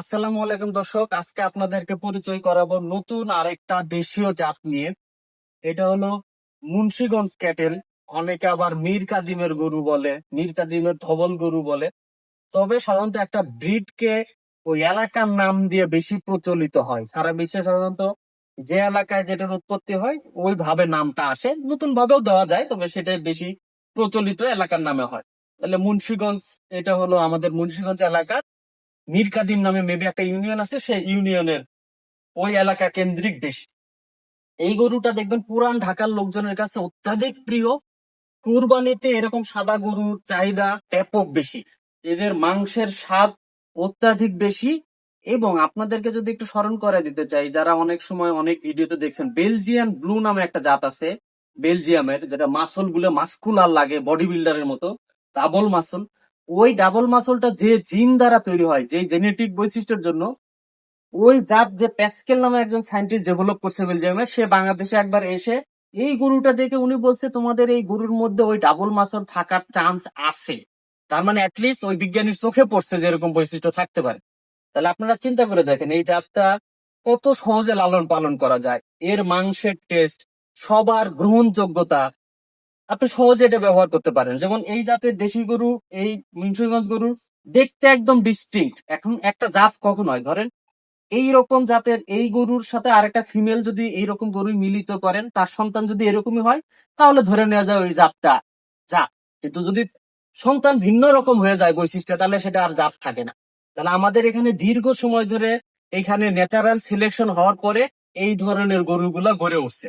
আসসালামু আলাইকুম দর্শক, আজকে আপনাদেরকে পরিচয় করাবো নতুন আরেকটা দেশীয় জাত নিয়ে। এটা হলো মুন্সিগঞ্জ ক্যাটেল, অনেকে আবার মীর কাদিমের গরু বলে, মীর কাদিমের ধবল গরু বলে। তবে সাধারণত একটা ব্রিড কে ওই এলাকার নাম দিয়ে বেশি প্রচলিত হয়। সারা বিশ্বে সাধারণত যে এলাকায় যেটার উৎপত্তি হয়, ওইভাবে নামটা আসে। নতুন ভাবেও দেওয়া যায়, তবে সেটাই বেশি প্রচলিত এলাকার নামে হয়। তাহলে মুন্সিগঞ্জ, এটা হলো আমাদের মুন্সিগঞ্জ এলাকার মীর কাদিম নামে মেবি একটা ইউনিয়ন আছে, সেই ইউনিয়নের ওই এলাকা কেন্দ্রিক দেশ। এই গরুটা দেখবেন পুরান ঢাকার লোকজনের কাছে অত্যাধিক প্রিয়। কুরবানিতে এরকম সাদা গরুর চাহিদা ব্যাপক বেশি। এদের মাংসের স্বাদ অত্যাধিক বেশি। এবং আপনাদেরকে যদি একটু স্মরণ করে দিতে চাই, যারা অনেক সময় অনেক ভিডিওতে দেখছেন, বেলজিয়ান ব্লু নামে একটা জাত আছে, বেলজিয়ামের, যেটা মাসলগুলো মাস্কুলার লাগে বডি বিল্ডারের মতো ডাবল মাসল। ওই ডাবল মাসলটা যে জিন দ্বারা তৈরি হয়, যে জেনেটিক বৈশিষ্ট্যের জন্য, ওই জাত যে প্যাসকেল নামে একজন সায়েন্টিস্ট ডেভেলপ করছে বেলজিয়ামে, সে বাংলাদেশে একবার এসে, এই গরুটা দেখে উনি বলছে, তোমাদের এই গরুর মধ্যে ওই ডাবল মাসল থাকার চান্স আছে। তার মানে অ্যাটলিস্ট ওই বিজ্ঞানীর চোখে পড়ছে যে এরকম বৈশিষ্ট্য থাকতে পারে। তাহলে আপনারা চিন্তা করে দেখেন, এই জাতটা কত সহজে লালন পালন করা যায়। এর মাংসের টেস্ট সবার গ্রহণযোগ্যতা আপনি সহজে এটা ব্যবহার করতে পারেন। যেমন এই জাতের দেশি গরু, এই মুন্সিগঞ্জ গরু দেখতে একদম ডিস্টিংক্ট এখন একটা জাত কখন হয়? ধরেন এই রকম জাতের এই গরুর সাথে আরেকটা ফিমেল যদি এই রকম গরু মিলিত করেন, তার সন্তান যদি এরকমই হয়, তাহলে ধরে নেওয়া যায় ওই জাতটা জাত। কিন্তু যদি সন্তান ভিন্ন রকম হয়ে যায় বৈশিষ্ট্য, তাহলে সেটা আর জাত থাকে না। তাহলে আমাদের এখানে দীর্ঘ সময় ধরে এখানে ন্যাচারাল সিলেকশন হওয়ার পরে এই ধরনের গরুগুলা গড়ে উঠছে।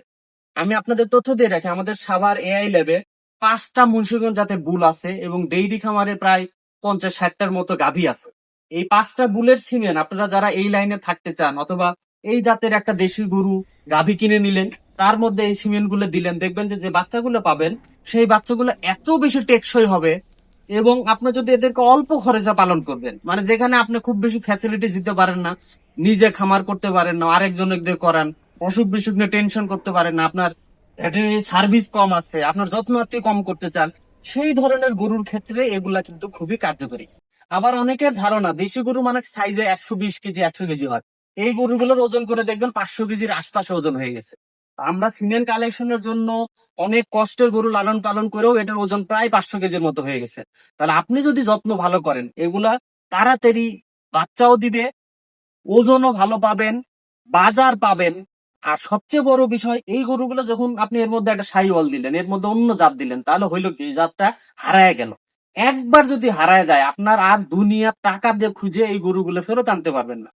আমি আপনাদের তথ্য দিয়ে রাখি, আমাদের সাভার এআই ল্যাবে পাঁচটা মুন্সিগঞ্জ জাতের বুল আছে এবং ডেইরি খামারে প্রায় পঞ্চাশ, ষাটটার মতো গাভী আছে। এই পাঁচটা বুলের সিমেন আপনারা যারা এই লাইনে থাকতে চান অথবা এই জাতের একটা দেশি গরু গাভী কিনে নিলেন, তার মধ্যে এই সিমেন্টগুলো দিলেন, দেখবেন যে যে বাচ্চাগুলো পাবেন, সেই বাচ্চাগুলো এত বেশি টেকসই হবে এবং আপনি যদি এদেরকে অল্প খরচে পালন করবেন মানে যেখানে আপনি খুব বেশি ফ্যাসিলিটি দিতে পারেন না, নিজে খামার করতে পারেন না আরেকজনের দিয়ে করান অসুখ বিসুখ নিয়ে টেনশন করতে পারেন না, আপনার সার্ভিস কম আছে, আপনার যত্ন আত্মি কম করতে চান, সেই ধরনের গরুর ক্ষেত্রে এগুলা কিন্তু খুবই কার্যকরী। আবার অনেকের ধারণা, দেশি গরু মানে সাইজে একশো বিশ কেজি, একশো কেজি হয়। এই গরুগুলোর ওজন করে দেখবেন পাঁচশো কেজির আশপাশে ওজন হয়ে গেছে। আমরা সিমেন্ট কালেকশনের জন্য অনেক কষ্টের গরু লালন পালন করেও এটার ওজন প্রায় পাঁচশো কেজির মতো হয়ে গেছে। তাহলে আপনি যদি যত্ন ভালো করেন, এগুলা তাড়াতাড়ি বাচ্চাও দিবে, ওজনও ভালো পাবেন, বাজার পাবেন আর সবচেয়ে বড় বিষয়, এই গরুগুলো যখন আপনি এর মধ্যে একটা সাইওয়াল দিলেন, এর মধ্যে অন্য জাত দিলেন, তাহলে হইল কি? জাতটা হারায় গেল। একবার যদি হারায় যায়, আপনার আর দুনিয়ার টাকা দিয়ে খুঁজে এই গরুগুলো ফেরত আনতে পারবেন না।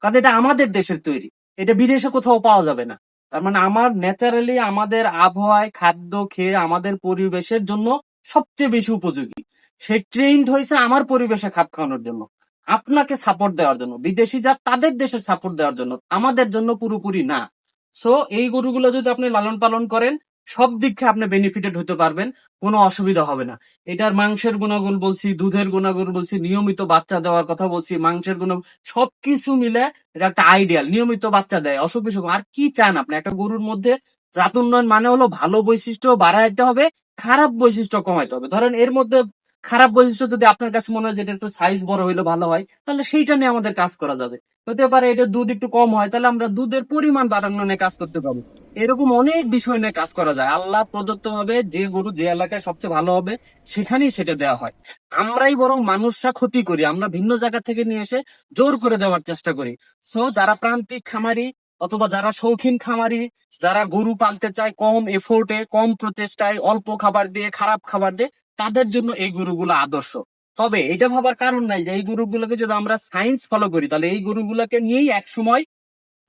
কারণ এটা আমাদের দেশের তৈরি। এটা বিদেশে কোথাও পাওয়া যাবে না। তার মানে আমার ন্যাচারালি আমাদের আবহাওয়ায়, খাদ্য খেয়ে আমাদের পরিবেশের জন্য সবচেয়ে বেশি উপযোগী। সে ট্রেন্ড হয়েছে আমার পরিবেশে খাপ খাওয়ানোর জন্য। আপনাকে সাপোর্ট দেওয়ার জন্য। বিদেশি জাত তাদের দেশের সাপোর্ট দেওয়ার জন্য। আমাদের জন্য পুরোপুরি না। সো এই গরুগুলো যদি আপনি লালন পালন করেন, সব দিক থেকে আপনি বেনিফিটেড হতে পারবেন, কোনো অসুবিধা হবে না। এটার মাংসের গুণাগুণ বলছি, দুধের গুণাগুণ বলছি, নিয়মিত বাচ্চা দেওয়ার কথা বলছি, মাংসের গুণ, সবকিছু মিলে এটা একটা আইডিয়াল নিয়মিত বাচ্চা দেয়, অসুখ বিসুখ। আর কি চান আপনি? একটা গরুর মধ্যে জাত উন্নয়ন মানে হলো ভালো বৈশিষ্ট্য বাড়াইতে হবে, খারাপ বৈশিষ্ট্য কমাইতে হবে। ধরেন এর মধ্যে খারাপ বৈশিষ্ট্য যদি আপনার কাছে মনে হয় যেটা একটু সাইজ বড় হইলে ভালো হয়, তাহলে সেইটা নিয়ে আমাদের কাজ করা যাবে। হতে পারে এটা দুধ একটু কম হয়, তাহলে আমরা দুধের পরিমাণ বাড়ানো নিয়ে কাজ করতে পারব। এরকম অনেক বিষয় নিয়ে কাজ করা যায়। আল্লাহ প্রদত্ত ভাবে যে গরু যে এলাকায় সবচেয়ে ভালো হবে, সেখানেই সেটা দেওয়া হয়। আমরাই বরং মানুষরা ক্ষতি করি। আমরা ভিন্ন জায়গা থেকে নিয়ে এসে জোর করে দেওয়ার চেষ্টা করি। সো যারা প্রান্তিক খামারি অথবা যারা শৌখিন খামারি, যারা গরু পালতে চায় কম এফোর্টে কম প্রচেষ্টায়, অল্প খাবার দিয়ে, খারাপ খাবার দিয়ে তাদের জন্য এই গরুগুলো আদর্শ। তবে এটা ভাবার কারণ নাই যে এই গরুগুলোকে যদি আমরা সায়েন্স ফলো করি, তাহলে এই গরুগুলোকে নিয়েই এক সময়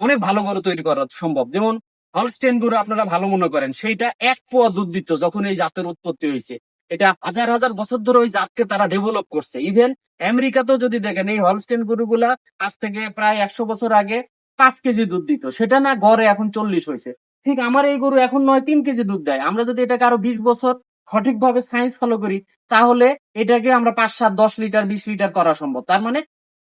অনেক ভালো গরু তৈরি করা সম্ভব। যেমন হলস্টেন গরু আপনারা ভালো মনে করেন, সেইটা এক পোয়া দুধ দিত যখন এই জাতের উৎপত্তি হয়েছে। এটা হাজার হাজার বছর ধরে ওই জাতকে তারা ডেভেলপ করছে। ইভেন আমেরিকাতেও যদি দেখেন, এই হলস্টেন গরুগুলা আজ থেকে প্রায় একশো বছর আগে পাঁচ কেজি দুধ দিত। সেটা না গড়ে এখন চল্লিশ হয়েছে। ঠিক আমার এই গরু এখন নয় তিন কেজি দুধ দেয়। আমরা যদি এটাকে আরও বিশ বছর সঠিকভাবে সায়েন্স ফলো করি, তাহলে এটাকে আমরা পাঁচ, সাত, দশ লিটার, বিশ লিটার করা সম্ভব। তার মানে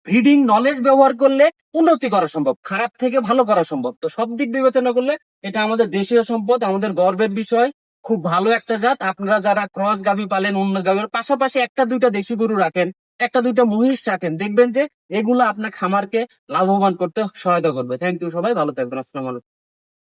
ব্রিডিং নলেজ ব্যবহার করলে উন্নতি করা সম্ভব, খারাপ থেকে ভালো করা সম্ভব। তো সব দিক বিবেচনা করলে এটা আমাদের দেশীয় সম্পদ, আমাদের গর্বের বিষয়, খুব ভালো একটা জাত। আপনারা যারা ক্রস গাভী পালেন অন্য গাভীর পাশাপাশি একটা, দুইটা দেশি গরু রাখেন, একটা, দুইটা মহিষ রাখেন, দেখবেন যে এগুলো আপনার খামারকে লাভবান করতে সহায়তা করবে। থ্যাংক ইউ সবাই, ভালো থাকবেন, আসসালামু আলাইকুম।